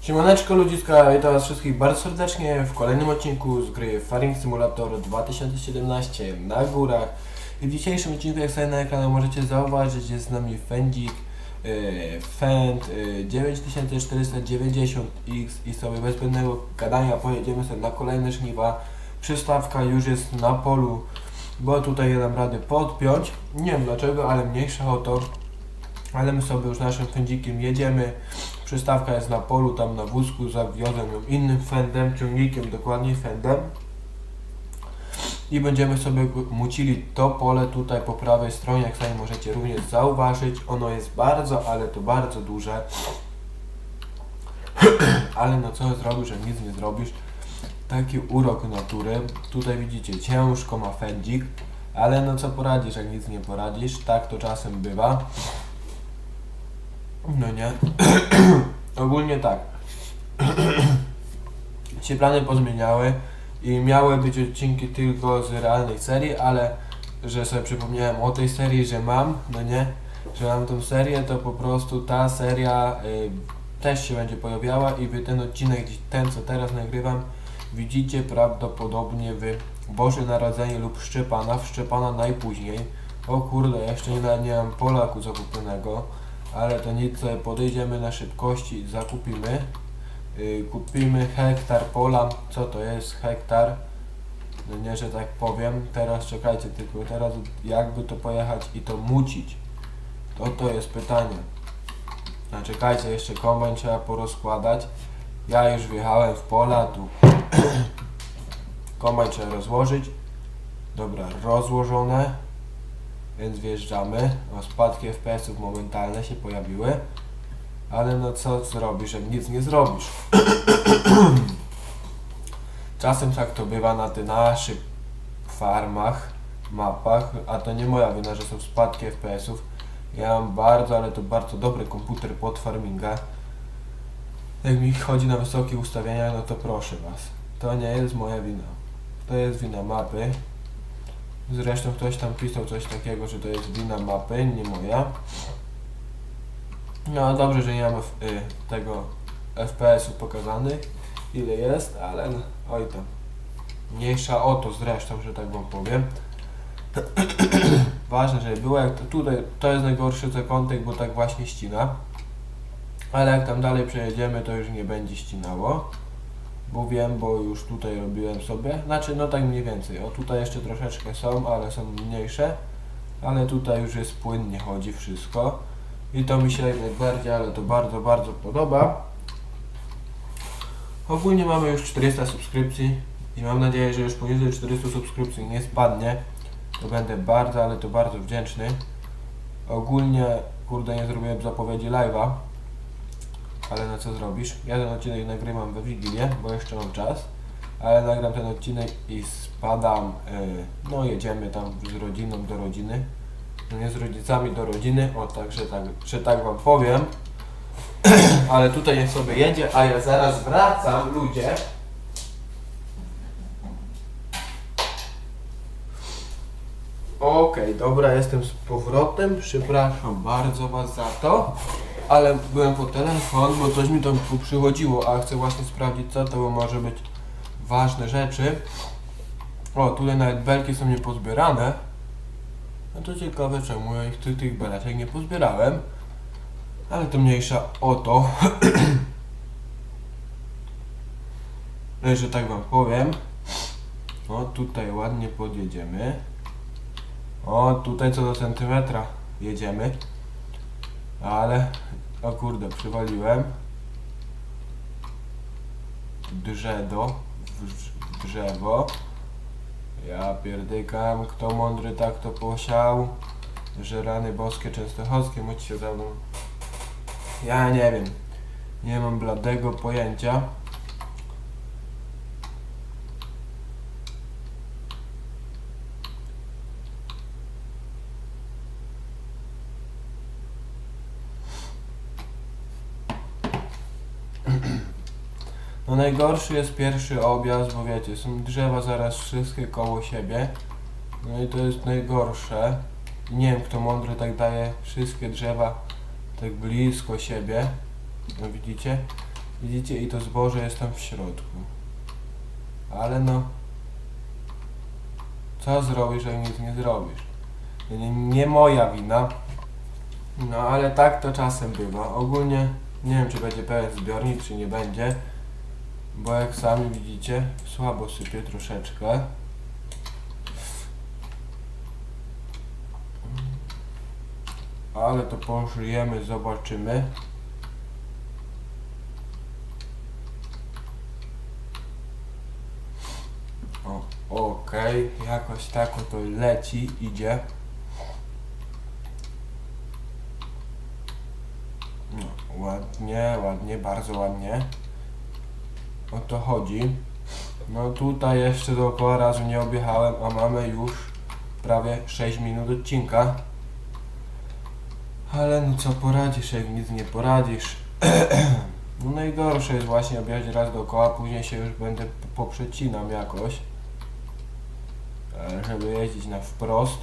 Siemaneczko ludziska, witam was wszystkich bardzo serdecznie w kolejnym odcinku z gry Faring Simulator 2017 na górach. I w dzisiejszym odcinku, jak sobie na ekranie możecie zauważyć, jest z nami Fendzik, yy, Fend yy, 9490X i sobie bez zbędnego gadania pojedziemy sobie na kolejne żniwa. Przystawka już jest na polu, bo tutaj nie dam rady podpiąć. Nie wiem dlaczego, ale mniejsza o to. Ale my sobie już naszym fędzikiem jedziemy. Przystawka jest na polu, tam na wózku, zawiozłem ją innym fendem, ciągnikiem, dokładnie fendem. I będziemy sobie mucili to pole tutaj po prawej stronie, jak sami możecie również zauważyć. Ono jest bardzo, ale to bardzo duże. ale no co zrobisz, że nic nie zrobisz. Taki urok natury. Tutaj widzicie, ciężko ma fendzik. Ale no co poradzisz, jak nic nie poradzisz. Tak to czasem bywa. No nie. Ogólnie tak. się plany pozmieniały i miały być odcinki tylko z realnej serii, ale że sobie przypomniałem o tej serii, że mam, no nie, że mam tą serię, to po prostu ta seria y, też się będzie pojawiała i wy ten odcinek, ten co teraz nagrywam, widzicie prawdopodobnie w Boże Narodzenie lub Szczepana, w Szczepana najpóźniej. O kurde, jeszcze nie, nie mam Polaku zakupionego ale to nic, podejdziemy na szybkości, zakupimy. Yy, kupimy hektar pola. Co to jest hektar? No nie, że tak powiem. Teraz czekajcie, tylko teraz jakby to pojechać i to mucić? To to jest pytanie. A czekajcie, jeszcze kombajn trzeba porozkładać. Ja już wjechałem w pola, tu kombajn trzeba rozłożyć. Dobra, rozłożone więc wjeżdżamy. Spadki FPS-ów momentalne się pojawiły. Ale no co zrobisz, jak nic nie zrobisz? Czasem tak to bywa na tych naszych farmach, mapach, a to nie moja wina, że są spadki FPS-ów. Ja mam bardzo, ale to bardzo dobry komputer pod farminga. Jak mi chodzi na wysokie ustawienia, no to proszę Was. To nie jest moja wina. To jest wina mapy. Zresztą ktoś tam pisał coś takiego, że to jest wina mapy, nie moja. No dobrze, że nie mam y, tego FPS-u pokazanych, ile jest, ale oj tam. Mniejsza o to zresztą, że tak wam powiem. Ważne, żeby było jak to tutaj, to jest najgorszy zakątek, bo tak właśnie ścina. Ale jak tam dalej przejedziemy, to już nie będzie ścinało bo wiem, bo już tutaj robiłem sobie, znaczy no tak mniej więcej, o tutaj jeszcze troszeczkę są, ale są mniejsze, ale tutaj już jest płynnie chodzi wszystko. I to mi się jak najbardziej, ale to bardzo, bardzo podoba. Ogólnie mamy już 400 subskrypcji i mam nadzieję, że już poniżej 400 subskrypcji nie spadnie, to będę bardzo, ale to bardzo wdzięczny. Ogólnie, kurde, nie zrobiłem zapowiedzi live'a, ale no co zrobisz? Ja ten odcinek nagrywam we Wigilię, bo jeszcze mam czas, ale nagram ten odcinek i spadam, yy, no jedziemy tam z rodziną do rodziny, no nie z rodzicami do rodziny, o także tak, że tak wam powiem, ale tutaj niech sobie jedzie, a ja zaraz wracam, ludzie. Okej, dobra, jestem z powrotem. Przepraszam bardzo Was za to, ale byłem po telefon, bo coś mi tam tu przychodziło, a chcę właśnie sprawdzić co to, może być ważne rzeczy. O, tutaj nawet belki są niepozbierane. No to ciekawe czemu ja ich tych, tych beleczek nie pozbierałem. Ale to mniejsza o to. No że tak wam powiem. O, tutaj ładnie podjedziemy. O, tutaj co do centymetra jedziemy. Ale, o kurde, przywaliłem. Drzewo, w- drzewo. Ja pierdykam, kto mądry tak to posiał. Że rany boskie częstochowskie, módl się za mną. Ja nie wiem. Nie mam bladego pojęcia. No najgorszy jest pierwszy objazd, bo wiecie, są drzewa zaraz wszystkie koło siebie. No i to jest najgorsze. Nie wiem kto mądry tak daje wszystkie drzewa tak blisko siebie. No widzicie? Widzicie, i to zboże jest tam w środku. Ale no, co zrobisz, jak nic nie zrobisz? Nie, nie moja wina. No ale tak to czasem bywa. Ogólnie nie wiem, czy będzie pełen zbiornik, czy nie będzie. Bo jak sami widzicie, słabo sypie troszeczkę. Ale to pożyjemy, zobaczymy. O, okej, jakoś tak to leci, idzie. No, ładnie, ładnie, bardzo ładnie. O to chodzi. No tutaj jeszcze dookoła razu nie objechałem, a mamy już prawie 6 minut odcinka. Ale no co poradzisz, jak nic nie poradzisz. No najgorsze jest właśnie objechać raz dookoła, później się już będę poprzecinam jakoś. e, Żeby jeździć na wprost.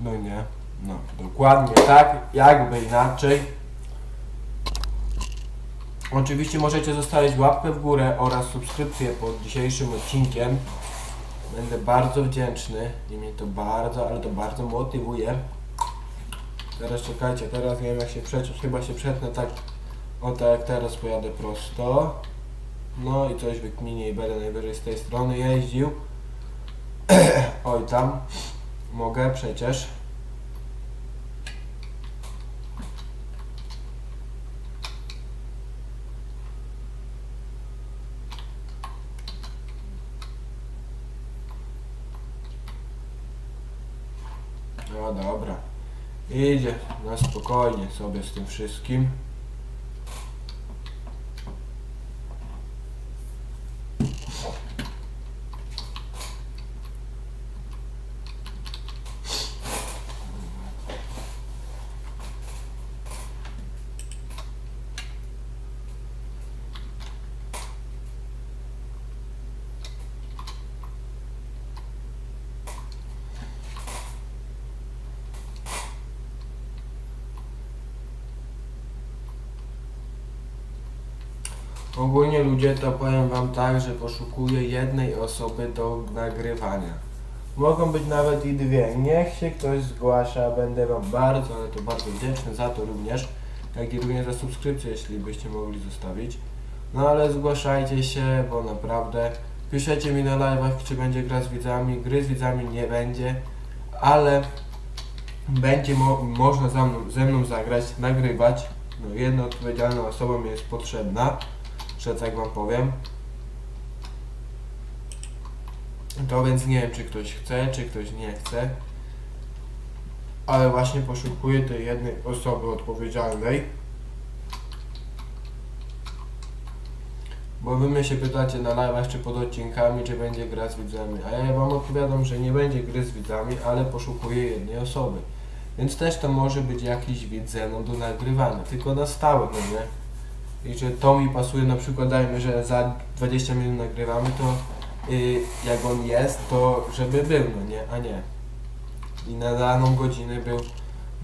No nie, no dokładnie tak, jakby inaczej. Oczywiście możecie zostawić łapkę w górę oraz subskrypcję pod dzisiejszym odcinkiem. Będę bardzo wdzięczny i mnie to bardzo, ale to bardzo motywuje. Teraz czekajcie, teraz nie wiem jak się przeciąć, chyba się przetnę tak, o tak jak teraz pojadę prosto. No i coś wykminię i będę najwyżej z tej strony jeździł. Oj tam, mogę przecież. No dobra. Idzie na spokojnie sobie z tym wszystkim. Ogólnie ludzie to powiem wam tak, że poszukuję jednej osoby do nagrywania. Mogą być nawet i dwie. Niech się ktoś zgłasza, będę wam bardzo, ale to bardzo wdzięczny za to również. Jak i również za subskrypcję, jeśli byście mogli zostawić. No ale zgłaszajcie się, bo naprawdę piszecie mi na live'ach, czy będzie gra z widzami. Gry z widzami nie będzie, ale będzie mo można mną, ze mną zagrać, nagrywać. No, jedna odpowiedzialna osoba mi jest potrzebna że tak wam powiem. To więc nie wiem, czy ktoś chce, czy ktoś nie chce. Ale właśnie poszukuję tej jednej osoby odpowiedzialnej. Bo wy mnie się pytacie na live'ach, czy pod odcinkami, czy będzie gra z widzami. A ja wam odpowiadam, że nie będzie gry z widzami, ale poszukuję jednej osoby. Więc też to może być jakiś widz ze mną do nagrywania, tylko na stałe, no nie? I że to mi pasuje, na przykład dajmy, że za 20 minut nagrywamy, to y, jak on jest, to żeby był, no nie, a nie. I na daną godzinę był,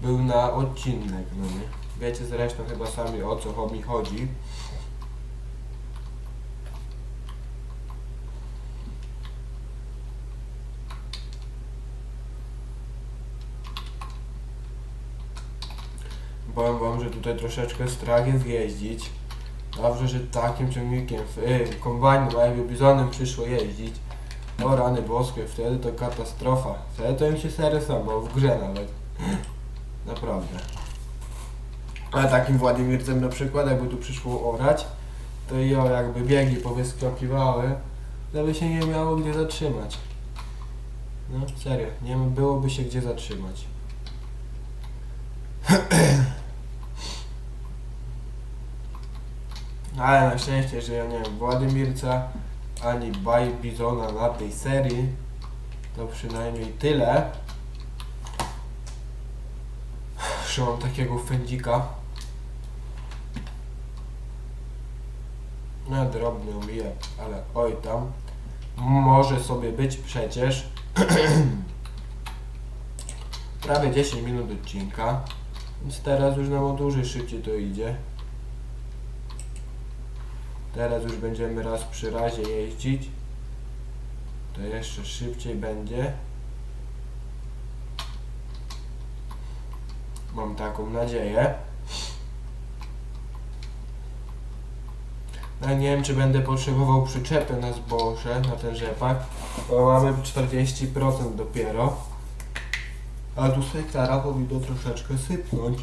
był na odcinek, no nie. Wiecie zresztą chyba sami o co mi chodzi. Powiem wam, że tutaj troszeczkę strach jest jeździć. Dobrze, że takim ciągnikiem, w, kombajnem, a jakby bizonem przyszło jeździć. O rany boskie, wtedy to katastrofa. Wtedy to im się serio samo, w grze nawet. Naprawdę. Ale takim Władimircem na przykład, jakby tu przyszło orać, to i o jakby biegi powyskakiwały, to by się nie miało gdzie zatrzymać. No serio, nie byłoby się gdzie zatrzymać. Ale na szczęście, że ja nie wiem Władimirca ani Baj Bizona na tej serii, to przynajmniej tyle. Że mam takiego fędzika. No drobny omija, ale oj tam. Może sobie być przecież. Prawie 10 minut odcinka. Więc teraz już na modurze szybciej to idzie. Teraz już będziemy raz przy razie jeździć. To jeszcze szybciej będzie. Mam taką nadzieję. No, nie wiem, czy będę potrzebował przyczepy na zboże, na ten rzepak, bo mamy 40% dopiero. A tu z hektara powinno troszeczkę sypnąć.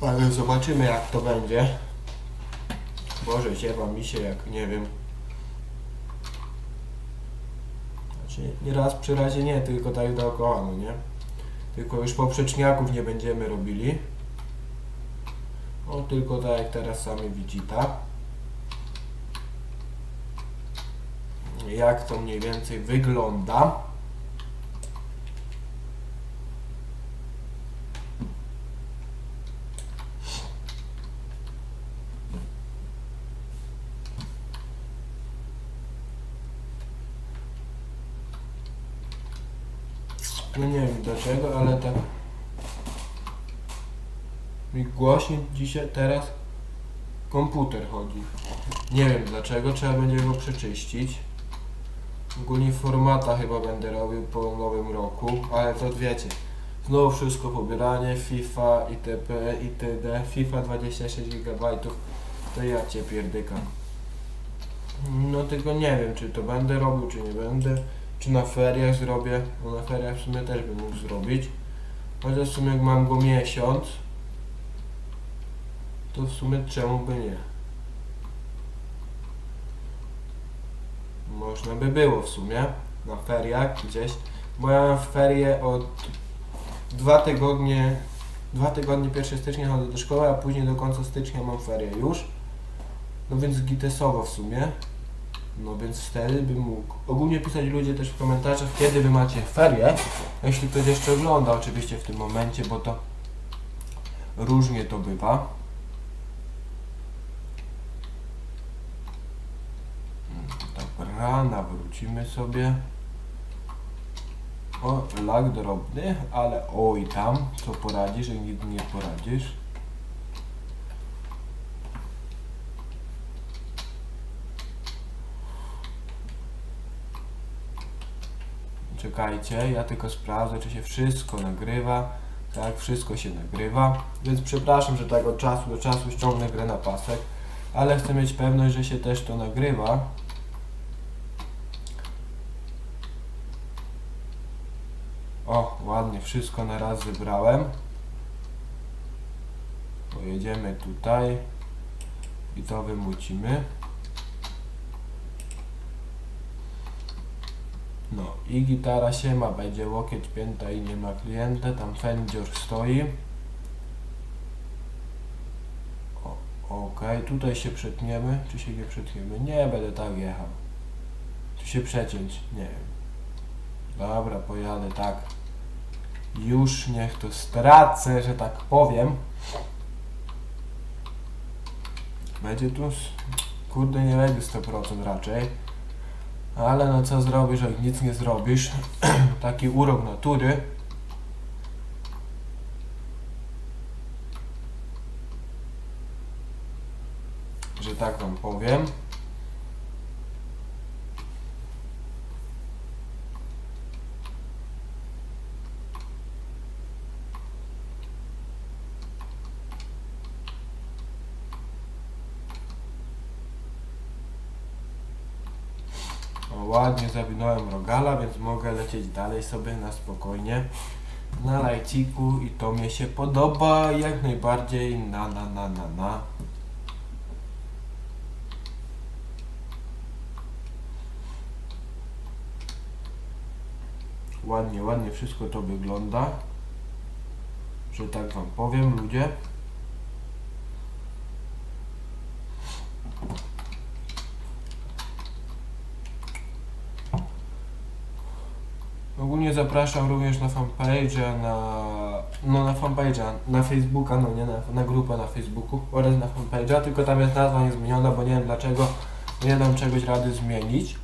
Ale zobaczymy jak to będzie. Boże, ziewa mi się jak nie wiem. Znaczy nie raz przy razie nie, tylko tak dookoła, no nie? Tylko już poprzeczniaków nie będziemy robili. O, tylko tak jak teraz sami widzicie. Jak to mniej więcej wygląda. No nie wiem dlaczego, ale tak mi głośniej dzisiaj teraz komputer chodzi. Nie wiem dlaczego, trzeba będzie go przeczyścić. Ogólnie formata chyba będę robił po nowym roku, ale to wiecie. Znowu wszystko pobieranie, FIFA, itp, itd. FIFA 26 GB, to ja cię pierdykam. No tylko nie wiem, czy to będę robił, czy nie będę. Czy na feriach zrobię, bo na feriach w sumie też bym mógł zrobić. Chociaż w sumie mam go miesiąc, to w sumie czemu by nie? Można by było w sumie na feriach gdzieś, bo ja mam ferie od dwa tygodnie, dwa tygodnie 1 stycznia chodzę do szkoły, a później do końca stycznia mam ferie już. No więc gitesowo w sumie. No więc wtedy bym mógł. Ogólnie pisać ludzie też w komentarzach, kiedy wy macie ferie. Jeśli ktoś jeszcze ogląda oczywiście w tym momencie, bo to różnie to bywa. Dobra, nawrócimy sobie. O, lak drobny, ale oj tam, co poradzisz, jak nigdy nie poradzisz. Czekajcie, ja tylko sprawdzę, czy się wszystko nagrywa. Tak, wszystko się nagrywa. Więc przepraszam, że tak od czasu do czasu ściągnę grę na pasek, ale chcę mieć pewność, że się też to nagrywa. O, ładnie wszystko na raz wybrałem. Pojedziemy tutaj i to wymucimy. No i gitara się ma, będzie łokieć pięta i nie ma klienta, tam fędzior stoi. Okej, tutaj się przetniemy, czy się nie przetniemy? Nie, będę tak jechał. Czy się przeciąć? Nie wiem. Dobra, pojadę tak. Już niech to stracę, że tak powiem. Będzie tu, kurde, nie będzie 100% raczej. Ale no co zrobisz, jak nic nie zrobisz? Taki urok natury. Że tak wam powiem. Ładnie zawinąłem rogala, więc mogę lecieć dalej sobie na spokojnie. Na lajciku i to mi się podoba jak najbardziej na na na na na. Ładnie, ładnie wszystko to wygląda. Że tak wam powiem ludzie. Ogólnie zapraszam również na fanpage'a, na, no na fanpage'a, na Facebooka, no nie na, na grupę na Facebooku oraz na fanpage'a, tylko tam jest nazwa niezmieniona, bo nie wiem dlaczego, nie dam czegoś rady zmienić,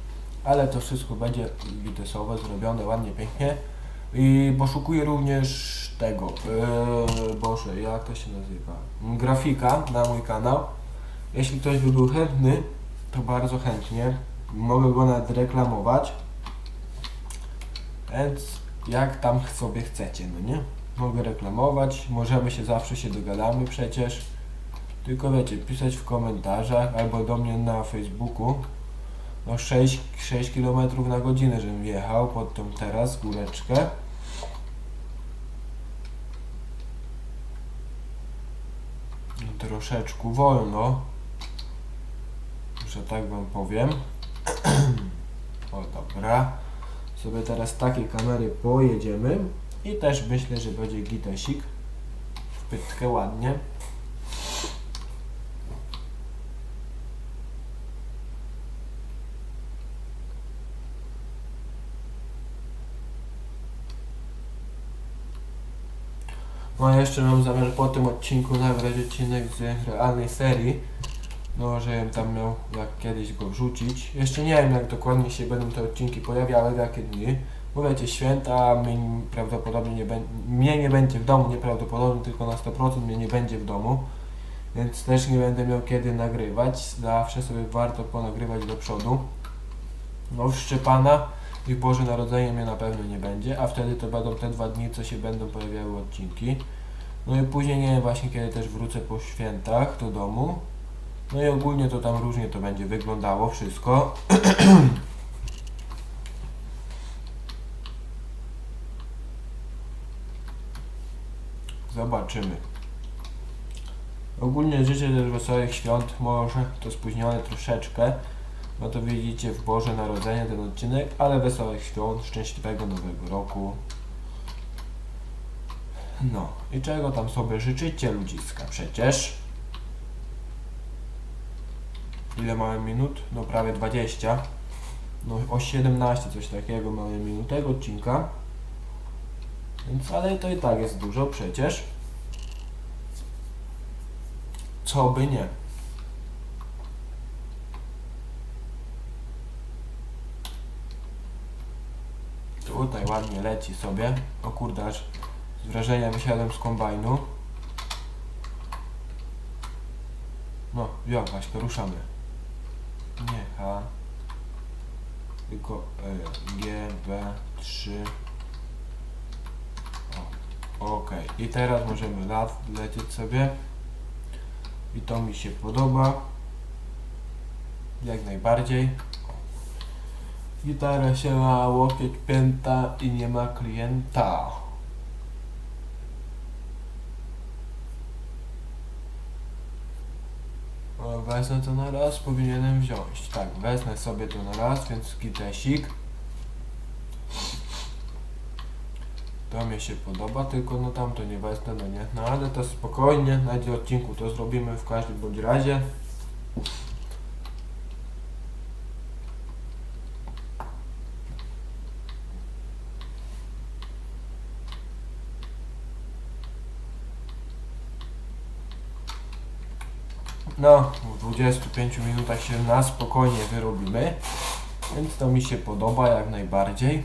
ale to wszystko będzie witesowe, zrobione ładnie, pięknie. I poszukuję również tego, yy, Boże, jak to się nazywa? Grafika na mój kanał. Jeśli ktoś by był chętny, to bardzo chętnie. Mogę go nawet reklamować. Więc jak tam sobie chcecie, no nie? Mogę reklamować, możemy się zawsze się dogadamy przecież. Tylko wiecie, pisać w komentarzach albo do mnie na Facebooku. No 6, 6 km na godzinę, żebym jechał pod tą teraz góreczkę. Troszeczkę wolno, że tak wam powiem. O dobra. Sobie teraz takiej kamery pojedziemy i też myślę, że będzie gitesik. W ładnie. No jeszcze mam zamiar po tym odcinku nagrać odcinek z realnej serii. No, żebym tam miał jak kiedyś go wrzucić. Jeszcze nie wiem jak dokładnie się będą te odcinki pojawiały, jakie dni. Bo wiecie, święta mnie prawdopodobnie nie mnie nie będzie w domu, nieprawdopodobnie tylko na 100% mnie nie będzie w domu. Więc też nie będę miał kiedy nagrywać. Zawsze sobie warto ponagrywać do przodu. No Szczepana i Boże Narodzenie mnie na pewno nie będzie, a wtedy to będą te dwa dni, co się będą pojawiały odcinki. No i później nie wiem właśnie kiedy też wrócę po świętach do domu. No i ogólnie to tam różnie to będzie wyglądało wszystko. Zobaczymy. Ogólnie życzę też wesołych świąt, może to spóźnione troszeczkę, no to widzicie w Boże Narodzenie ten odcinek, ale wesołych świąt, szczęśliwego nowego roku. No i czego tam sobie życzycie ludziska przecież? Ile mamy minut? No prawie 20. No o 17 coś takiego mamy minut tego odcinka. Więc ale to i tak jest dużo przecież. Co by nie. Tutaj ładnie leci sobie. O kurde, z wrażenia wysiadłem z kombajnu. No, jo, Waśka, ruszamy. Nie H, tylko e, G, B, 3. O, ok. I teraz możemy lat lecieć sobie. I to mi się podoba. Jak najbardziej. Gitara się ma łokieć pięta i nie ma klienta. Wezmę to na raz, powinienem wziąć. Tak, wezmę sobie to na raz, więc gitesik. To mi się podoba, tylko no tam to nie wezmę, no nie. No ale to spokojnie, na odcinku to zrobimy w każdym bądź razie. No, 25 minutach się na spokojnie wyrobimy, więc to mi się podoba jak najbardziej.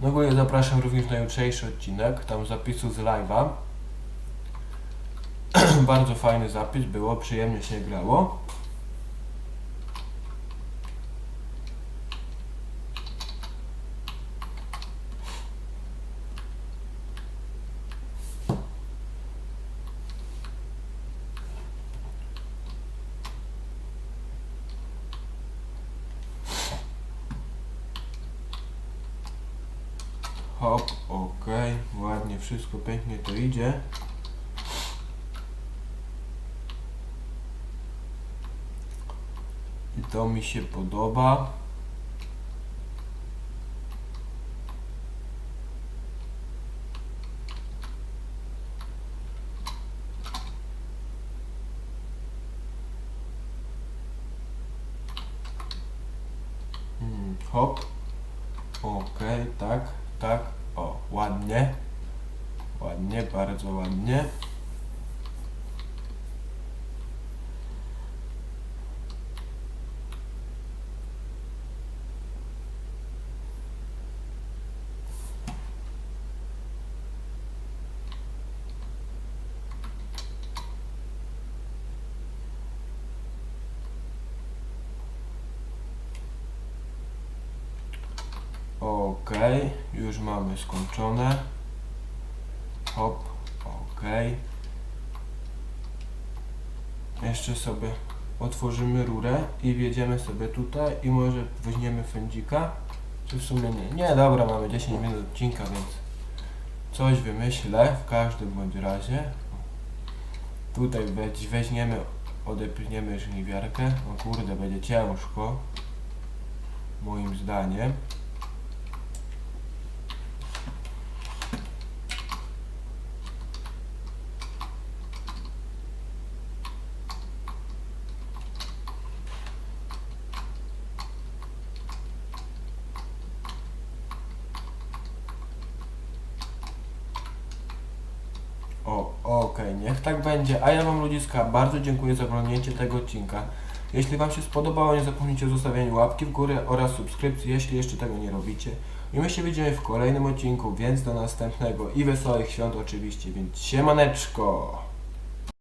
No ogólnie zapraszam również na jutrzejszy odcinek, tam zapisu z live'a. Bardzo fajny zapis było, przyjemnie się grało. Hop, ok, ładnie wszystko pięknie to idzie. I to mi się podoba. Mm, Hop. Okej, tak, tak. O, ładnie. Ładnie, bardzo ładnie. Ok, już mamy skończone. Hop, ok. Jeszcze sobie otworzymy rurę i wjedziemy sobie tutaj i może weźmiemy fędzika. Czy w sumie nie? Nie, dobra, mamy 10 minut odcinka, więc coś wymyślę w każdym bądź razie. Tutaj weź- weźmiemy, odepniemy żniwiarkę. O kurde, będzie ciężko. Moim zdaniem. O, okej, niech tak będzie. A ja Wam ludziska bardzo dziękuję za oglądnięcie tego odcinka. Jeśli Wam się spodobało, nie zapomnijcie o zostawieniu łapki w górę oraz subskrypcji, jeśli jeszcze tego nie robicie. I my się widzimy w kolejnym odcinku, więc do następnego i wesołych świąt oczywiście, więc siemaneczko!